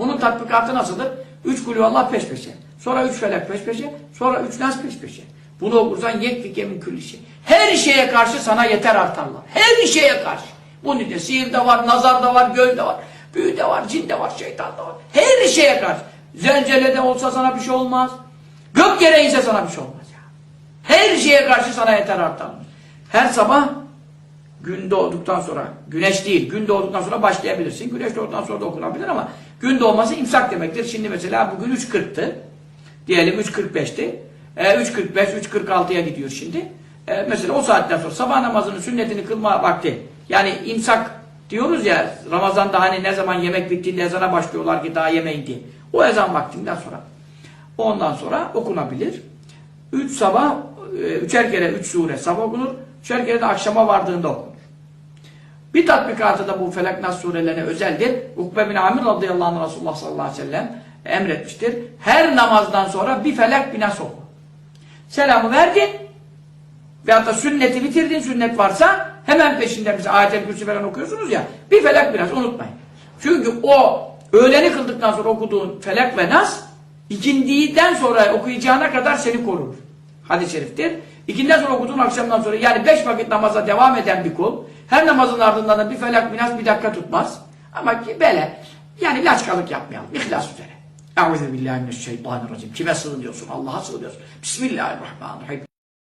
Bunun tatbikatı nasıldır? Üç kulü Allah peş peşe. Sonra üç felek peş peşe. Sonra üç nas peş peşe. Bunu okursan yekfike min külli şey. Her şeye karşı sana yeter artarlar. Her şeye karşı. Bunun içinde sihir de var, nazar da var, göz de var, büyü de var, cin de var, şeytan da var. Her şeye karşı. Zelzelede olsa sana bir şey olmaz. Gök yere inse sana bir şey olmaz ya. Her şeye karşı sana yeter artarlar. Her sabah gün doğduktan sonra, güneş değil, gün doğduktan sonra başlayabilirsin. Güneş doğduktan sonra da okunabilir ama gün doğması imsak demektir. Şimdi mesela bugün 3.40'tı. Diyelim 3.45'ti. E, 3.45, 3.46'ya gidiyor şimdi. E, mesela o saatten sonra sabah namazının sünnetini kılma vakti. Yani imsak diyoruz ya Ramazan'da hani ne zaman yemek bittiğinde ezana başlıyorlar ki daha yemeyin diye. O ezan vaktinden sonra. Ondan sonra okunabilir. Üç sabah, e, üçer kere üç sure sabah okunur. Üçer kere de akşama vardığında okunur. Bir tatbikatı da bu Felak Nas surelerine özeldir. Ukbe bin Amir radıyallahu anh Resulullah sallallahu aleyhi ve sellem emretmiştir. Her namazdan sonra bir Felak bir Nas. Selamı verdin veyahut da sünneti bitirdin, sünnet varsa hemen peşinden bize ayet-el kürsü falan okuyorsunuz ya bir Felak bir unutmayın. Çünkü o öğleni kıldıktan sonra okuduğun Felak ve Nas ikindiden sonra okuyacağına kadar seni korur. Hadis-i şeriftir. İkinden sonra okuduğun akşamdan sonra yani beş vakit namaza devam eden bir kul her namazın ardından da bir felak bir nas bir dakika tutmaz. Ama ki böyle yani laçkalık yapmayalım. İhlas üzere. Euzubillahimineşşeytanirracim. Kime sığınıyorsun? Allah'a sığınıyorsun. Bismillahirrahmanirrahim.